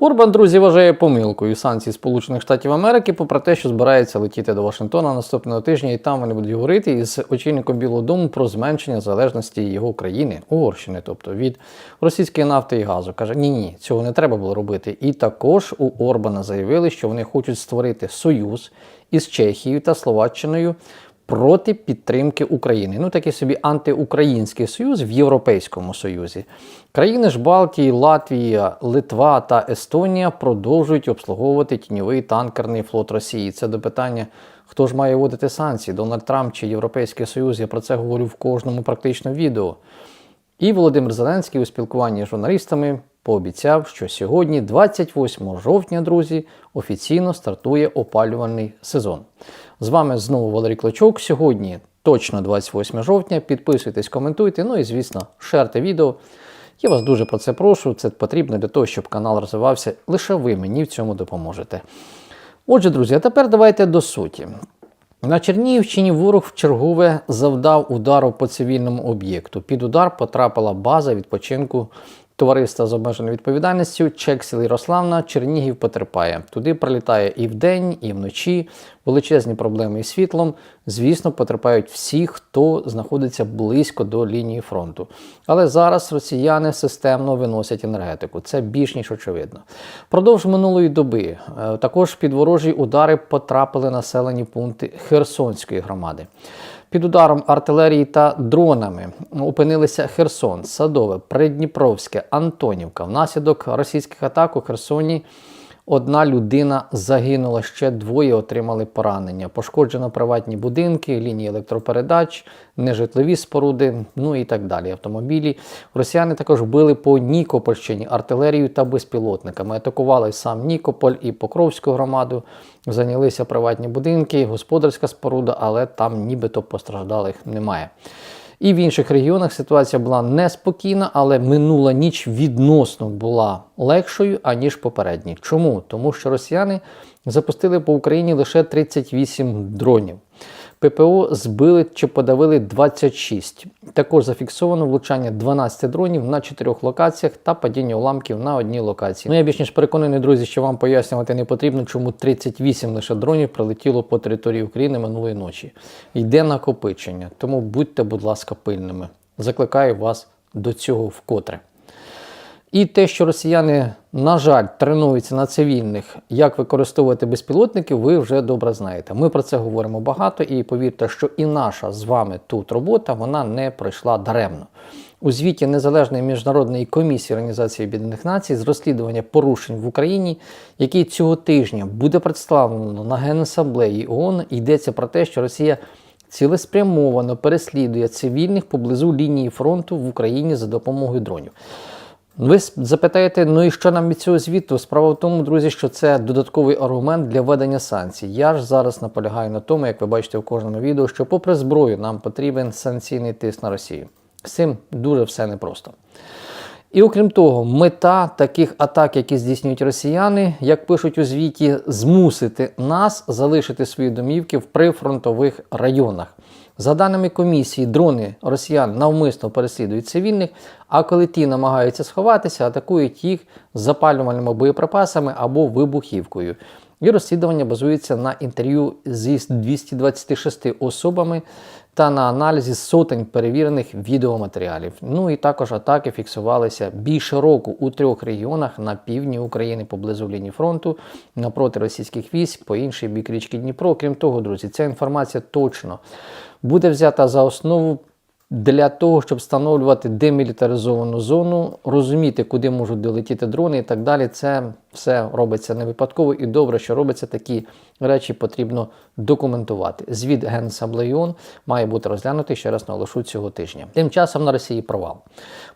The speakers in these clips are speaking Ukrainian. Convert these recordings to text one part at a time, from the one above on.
Орбан, друзі, вважає помилкою санкцій Сполучених Штатів Америки, попри те, що збирається летіти до Вашингтона наступного тижня, і там вони будуть говорити із очільником Білого Дому про зменшення залежності його країни, Угорщини, тобто від російської нафти і газу. Каже, ні, ні, цього не треба було робити. І також у Орбана заявили, що вони хочуть створити союз із Чехією та Словаччиною. Проти підтримки України. Ну, такий собі антиукраїнський союз в Європейському Союзі. Країни ж Балтії, Латвія, Литва та Естонія продовжують обслуговувати тіньовий танкерний флот Росії. Це до питання, хто ж має вводити санкції, Дональд Трамп чи Європейський Союз. Я про це говорю в кожному практично відео. І Володимир Зеленський у спілкуванні з журналістами пообіцяв, що сьогодні, 28 жовтня, друзі, офіційно стартує опалювальний сезон. З вами знову Валерій Клочок. Сьогодні точно 28 жовтня. Підписуйтесь, коментуйте, ну і, звісно, шерте відео. Я вас дуже про це прошу. Це потрібно для того, щоб канал розвивався. Лише ви мені в цьому допоможете. Отже, друзі, а тепер давайте до суті. На Чернігівщині ворог вчергове завдав удару по цивільному об'єкту. Під удар потрапила база відпочинку товариства з обмеженою відповідальністю Чексіл Ярославна Чернігів потерпає. Туди прилітає і вдень, і вночі. Величезні проблеми із світлом. Звісно, потерпають всі, хто знаходиться близько до лінії фронту. Але зараз росіяни системно виносять енергетику. Це більш ніж очевидно. Продовж минулої доби е, також під ворожі удари потрапили населені пункти Херсонської громади. Під ударом артилерії та дронами опинилися Херсон, Садове, Придніпровське, Антонівка. Внаслідок російських атак у Херсоні одна людина загинула, ще двоє отримали поранення. Пошкоджено приватні будинки, лінії електропередач, нежитлові споруди, ну і так далі. Автомобілі. Росіяни також били по Нікопольщині артилерією та безпілотниками. Атакували сам Нікополь і Покровську громаду. Зайнялися приватні будинки, господарська споруда, але там нібито постраждалих немає. І в інших регіонах ситуація була неспокійна, але минула ніч відносно була легшою, аніж попередні. Чому? Тому що росіяни запустили по Україні лише 38 дронів. ППО збили чи подавили 26. Також зафіксовано влучання 12 дронів на 4 локаціях та падіння уламків на одній локації. Ну я більш ніж переконаний, друзі, що вам пояснювати не потрібно, чому 38 лише дронів прилетіло по території України минулої ночі. Йде накопичення, тому будьте, будь ласка, пильними. Закликаю вас до цього вкотре. І те, що росіяни, на жаль, тренуються на цивільних, як використовувати безпілотники, ви вже добре знаєте. Ми про це говоримо багато, і повірте, що і наша з вами тут робота вона не пройшла даремно. У звіті Незалежної міжнародної комісії Організації Об'єднаних Націй з розслідування порушень в Україні, який цього тижня буде представлено на Генасамблеї ООН, йдеться про те, що Росія цілеспрямовано переслідує цивільних поблизу лінії фронту в Україні за допомогою дронів. Ви запитаєте, ну і що нам від цього звіту? Справа в тому, друзі, що це додатковий аргумент для введення санкцій. Я ж зараз наполягаю на тому, як ви бачите в кожному відео, що, попри зброю, нам потрібен санкційний тиск на Росію. З цим дуже все непросто. І окрім того, мета таких атак, які здійснюють росіяни, як пишуть у звіті, змусити нас залишити свої домівки в прифронтових районах. За даними комісії, дрони росіян навмисно переслідують цивільних, а коли ті намагаються сховатися, атакують їх з запалювальними боєприпасами або вибухівкою. І розслідування базується на інтерв'ю зі 226 особами та на аналізі сотень перевірених відеоматеріалів. Ну і також атаки фіксувалися більше року у трьох регіонах на півдні України поблизу лінії фронту напроти російських військ по інший бік річки Дніпро. Крім того, друзі, ця інформація точно буде взята за основу для того, щоб встановлювати демілітаризовану зону, розуміти, куди можуть долетіти дрони і так далі. Це все робиться не випадково і добре, що робиться такі речі, потрібно документувати. Звіт Генасамблеї ООН має бути розглянутий ще раз наголошу цього тижня. Тим часом на Росії провал.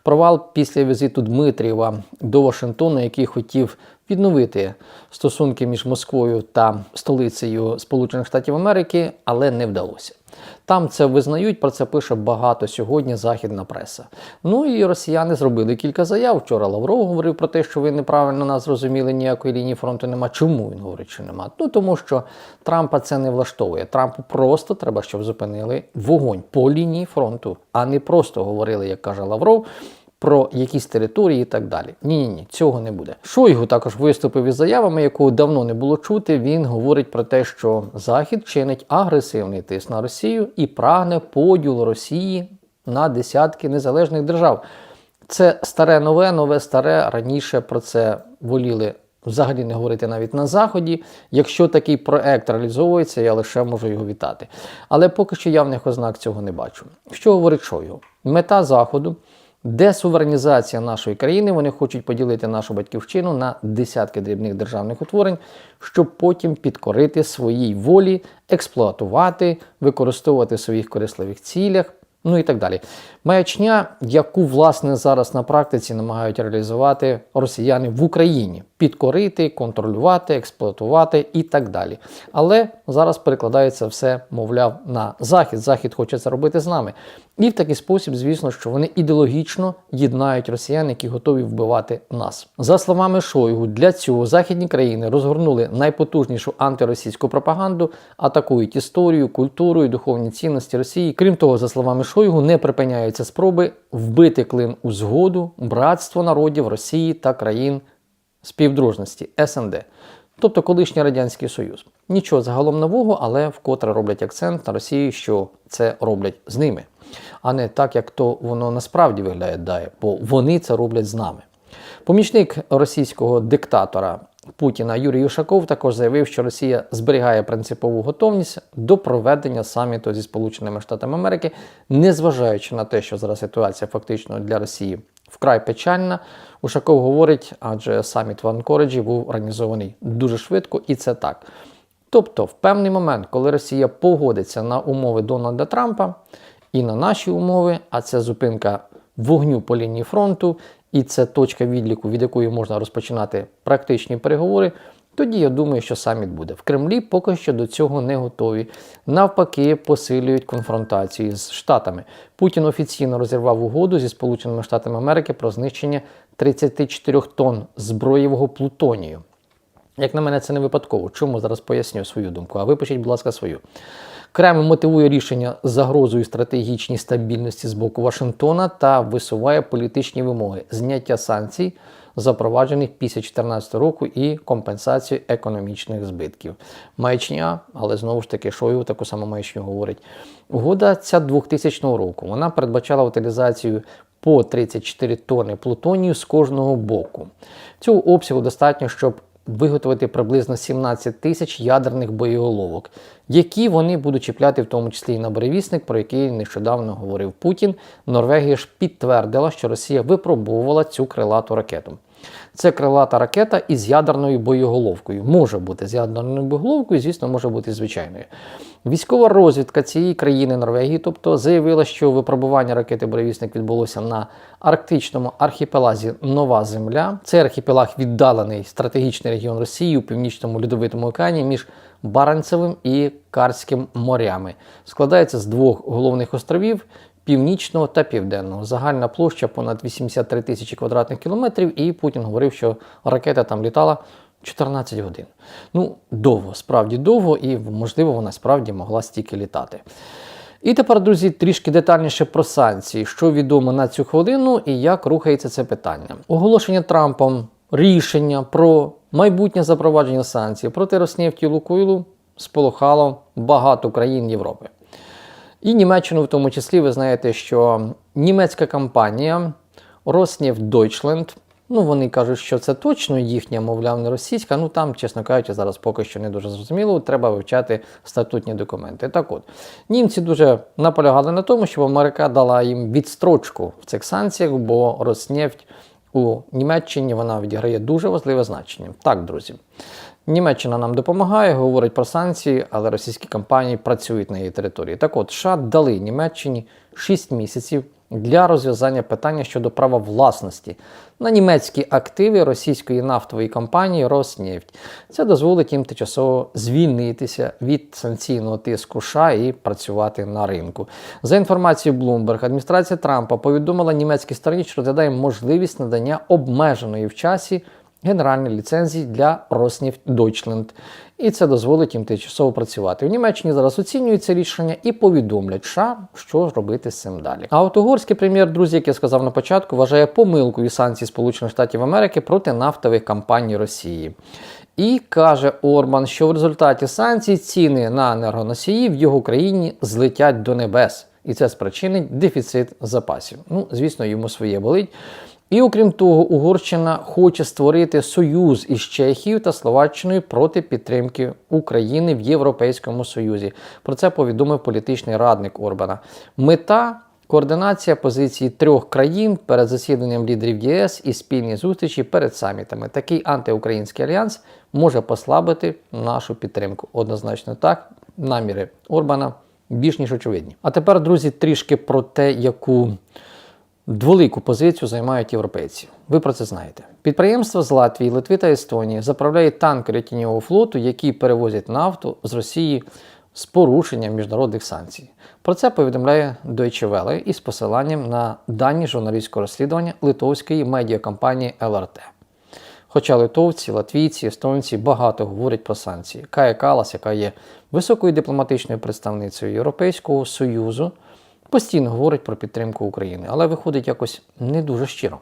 Провал після візиту Дмитрієва до Вашингтону, який хотів відновити стосунки між Москвою та столицею Сполучених Штатів Америки, але не вдалося. Там це визнають, про це пише багато сьогодні західна преса. Ну і росіяни зробили кілька заяв. Вчора Лавров говорив про те, що ви неправильно нас зрозуміли, ніякої лінії фронту нема. Чому він говорить, що нема? Ну тому що Трампа це не влаштовує. Трампу просто треба, щоб зупинили вогонь по лінії фронту, а не просто говорили, як каже Лавров. Про якісь території і так далі. Ні, ні, ні, цього не буде. Шойгу також виступив із заявами, якого давно не було чути. Він говорить про те, що Захід чинить агресивний тиск на Росію і прагне поділу Росії на десятки незалежних держав. Це старе нове, нове старе. Раніше про це воліли взагалі не говорити навіть на заході. Якщо такий проект реалізовується, я лише можу його вітати. Але поки що явних ознак цього не бачу. Що говорить Шойгу? Мета заходу. Десуверенізація нашої країни, вони хочуть поділити нашу батьківщину на десятки дрібних державних утворень, щоб потім підкорити своїй волі, експлуатувати, використовувати в своїх корисливих цілях, ну і так далі. Маячня, яку власне зараз на практиці намагають реалізувати росіяни в Україні, підкорити, контролювати, експлуатувати і так далі. Але зараз перекладається все, мовляв, на захід. Захід хоче це робити з нами. І в такий спосіб, звісно, що вони ідеологічно єднають росіян, які готові вбивати нас. За словами Шойгу, для цього західні країни розгорнули найпотужнішу антиросійську пропаганду, атакують історію, культуру і духовні цінності Росії. Крім того, за словами Шойгу, не припиняються спроби вбити клин у згоду, братство народів Росії та країн співдружності СНД, тобто колишній Радянський Союз. Нічого загалом нового, але вкотре роблять акцент на Росії, що це роблять з ними, а не так, як то воно насправді виглядає, бо вони це роблять з нами. Помічник російського диктатора Путіна Юрій Юшаков також заявив, що Росія зберігає принципову готовність до проведення саміту зі Сполученими Штатами Америки, незважаючи на те, що зараз ситуація фактично для Росії вкрай печальна. Ушаков говорить, адже саміт в Анкориджі був організований дуже швидко, і це так. Тобто, в певний момент, коли Росія погодиться на умови Дональда Трампа і на наші умови, а це зупинка вогню по лінії фронту, і це точка відліку, від якої можна розпочинати практичні переговори, тоді я думаю, що саміт буде. В Кремлі поки що до цього не готові. Навпаки, посилюють конфронтацію з Штатами. Путін офіційно розірвав угоду зі Сполученими Штатами Америки про знищення 34 тонн зброєвого плутонію. Як на мене, це не випадково. Чому зараз поясню свою думку? А ви пишіть, будь ласка, свою. Кремль мотивує рішення загрозою стратегічній стабільності з боку Вашингтона та висуває політичні вимоги зняття санкцій, запроваджених після 2014 року, і компенсацію економічних збитків. Маячня, але знову ж таки, Шойгу таку саму маячню говорить. Угода ця 2000 року. Вона передбачала утилізацію по 34 тонни плутонію з кожного боку. Цього обсягу достатньо, щоб виготовити приблизно 17 тисяч ядерних боєголовок, які вони будуть чіпляти, в тому числі і на буревісник, про який нещодавно говорив Путін. Норвегія ж підтвердила, що Росія випробовувала цю крилату ракету. Це крилата ракета із ядерною боєголовкою. Може бути з ядерною боєголовкою, звісно, може бути звичайною. Військова розвідка цієї країни Норвегії, тобто, заявила, що випробування ракети Буревісник відбулося на арктичному архіпелазі Нова Земля. Цей архіпелаг віддалений стратегічний регіон Росії у північному льодовитому океані між Баренцевим і Карським морями. Складається з двох головних островів. Північного та південного загальна площа понад 83 тисячі квадратних кілометрів, і Путін говорив, що ракета там літала 14 годин. Ну, довго, справді довго, і можливо вона справді могла стільки літати. І тепер, друзі, трішки детальніше про санкції, що відомо на цю хвилину і як рухається це питання. Оголошення Трампом рішення про майбутнє запровадження санкцій проти Роснефті Лукойлу сполохало багато країн Європи. І Німеччину в тому числі ви знаєте, що німецька компанія Rosneft Deutschland, ну вони кажуть, що це точно їхня, мовляв, не російська. Ну там, чесно кажучи, зараз поки що не дуже зрозуміло, треба вивчати статутні документи. Так от, німці дуже наполягали на тому, щоб Америка дала їм відстрочку в цих санкціях, бо Роснефть у Німеччині вона відіграє дуже важливе значення. Так, друзі. Німеччина нам допомагає, говорить про санкції, але російські компанії працюють на її території. Так от, США дали Німеччині 6 місяців для розв'язання питання щодо права власності на німецькі активи російської нафтової компанії Роснефть. Це дозволить їм тимчасово звільнитися від санкційного тиску США і працювати на ринку. За інформацією Bloomberg, адміністрація Трампа повідомила німецькій стороні, що розглядає можливість надання обмеженої в часі генеральні ліцензії для Роснефть Deutschland. І це дозволить їм тимчасово працювати. У Німеччині зараз оцінюють це рішення і повідомлять США, що робити з цим далі. А от угорський прем'єр, друзі, як я сказав на початку, вважає помилкою санкцій Сполучених Штатів Америки проти нафтових компаній Росії. І каже Орбан, що в результаті санкцій ціни на енергоносії в його країні злетять до небес, і це спричинить дефіцит запасів. Ну, звісно, йому своє болить. І окрім того, Угорщина хоче створити союз із Чехією та Словаччиною проти підтримки України в Європейському Союзі. Про це повідомив політичний радник Орбана. Мета координація позицій трьох країн перед засіданням лідерів ЄС і спільні зустрічі перед самітами. Такий антиукраїнський альянс може послабити нашу підтримку. Однозначно так, наміри Орбана більш ніж очевидні. А тепер, друзі, трішки про те, яку Дволику позицію займають європейці. Ви про це знаєте. Підприємства з Латвії, Литви та Естонії заправляють танкери тіньового флоту, які перевозять нафту з Росії з порушенням міжнародних санкцій. Про це повідомляє Deutsche Welle із посиланням на дані журналістського розслідування литовської медіакомпанії ЛРТ. Хоча литовці, латвійці, естонці багато говорять про санкції. Кая Калас, яка є високою дипломатичною представницею Європейського Союзу, постійно говорить про підтримку України, але виходить якось не дуже щиро.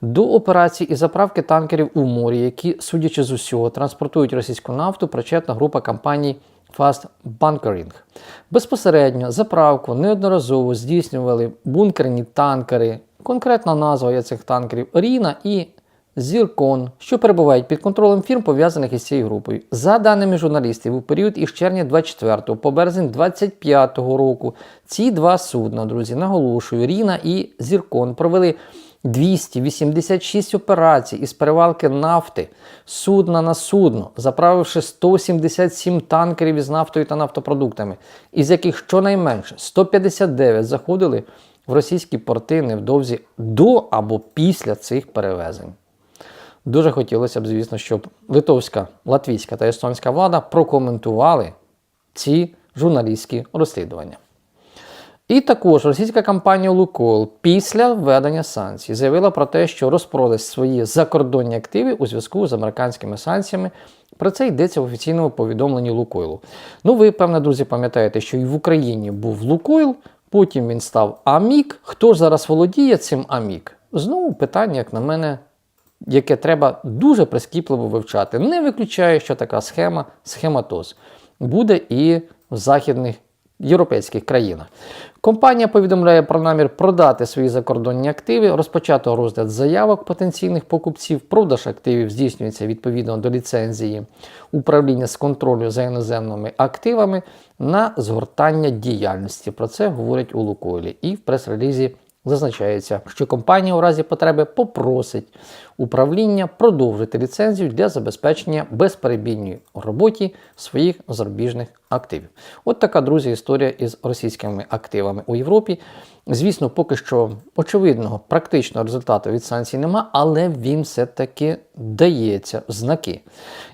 До операцій і заправки танкерів у морі, які, судячи з усього, транспортують російську нафту, причетна група компаній Fast Bunkering. Безпосередньо заправку неодноразово здійснювали бункерні танкери. Конкретна назва цих танкерів Ріна і Зіркон, що перебувають під контролем фірм, пов'язаних із цією групою. За даними журналістів, у період із червня 24 по березень 25 року ці два судна, друзі, наголошую, Ріна і Зіркон провели 286 операцій із перевалки нафти судна на судно, заправивши 177 танкерів із нафтою та нафтопродуктами, із яких щонайменше 159 заходили в російські порти невдовзі до або після цих перевезень. Дуже хотілося б, звісно, щоб литовська, латвійська та естонська влада прокоментували ці журналістські розслідування. І також російська компанія Лукойл після введення санкцій заявила про те, що розпродасть свої закордонні активи у зв'язку з американськими санкціями. Про це йдеться в офіційному повідомленні Лукойлу. Ну, ви, певно, друзі, пам'ятаєте, що і в Україні був Лукойл, потім він став Амік. Хто ж зараз володіє цим Амік? Знову питання, як на мене, яке треба дуже прискіпливо вивчати. Не виключаю, що така схема, схематоз, буде і в західних європейських країнах. Компанія повідомляє про намір продати свої закордонні активи, розпочато розгляд заявок потенційних покупців, продаж активів здійснюється відповідно до ліцензії управління з контролю за іноземними активами на згортання діяльності. Про це говорять у Лукойлі і в прес-релізі Зазначається, що компанія у разі потреби попросить управління продовжити ліцензію для забезпечення безперебійної роботі своїх зарубіжних активів. От така, друзі, історія із російськими активами у Європі. Звісно, поки що очевидного практичного результату від санкцій нема, але він все-таки дається знаки.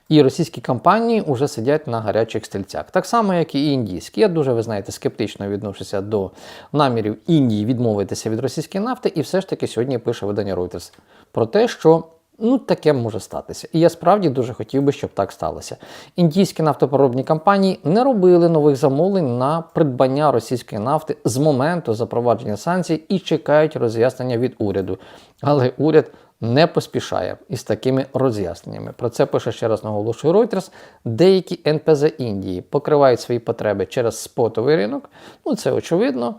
І російські компанії вже сидять на гарячих стільцях. Так само, як і індійські. Я дуже, ви знаєте, скептично відношуся до намірів Індії відмовитися від російської нафти, і все ж таки сьогодні пише видання Reuters про те, що Ну, таке може статися. І я справді дуже хотів би, щоб так сталося. Індійські нафтопереробні компанії не робили нових замовлень на придбання російської нафти з моменту запровадження санкцій і чекають роз'яснення від уряду. Але уряд не поспішає із такими роз'ясненнями. Про це пише ще раз наголошую Reuters. Деякі НПЗ Індії покривають свої потреби через спотовий ринок. Ну, це очевидно.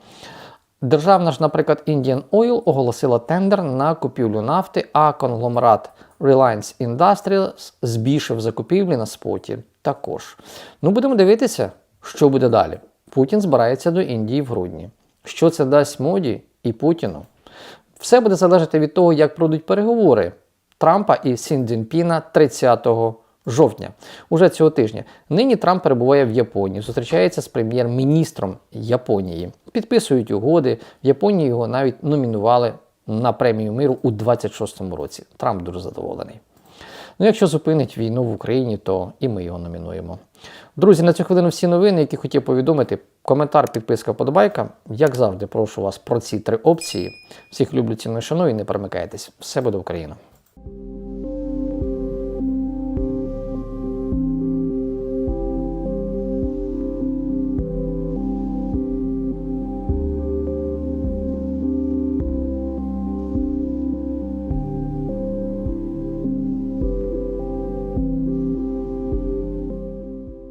Державна ж, наприклад, Indian Oil оголосила тендер на купівлю нафти, а конгломерат Reliance Industrials збільшив закупівлі на споті також. Ну, будемо дивитися, що буде далі. Путін збирається до Індії в грудні. Що це дасть моді і Путіну? Все буде залежати від того, як пройдуть переговори Трампа і Сін Цзіньпіна 30 жовтня, уже цього тижня. Нині Трамп перебуває в Японії, зустрічається з прем'єр-міністром Японії. Підписують угоди. В Японії його навіть номінували на премію миру у 26-му році. Трамп дуже задоволений. Ну, якщо зупинить війну в Україні, то і ми його номінуємо. Друзі, на цю хвилину всі новини, які хотів повідомити. Коментар, підписка, подобайка. Як завжди, прошу вас про ці три опції. Всіх люблю, ціную, шаную і не перемикайтесь. Все буде Україна!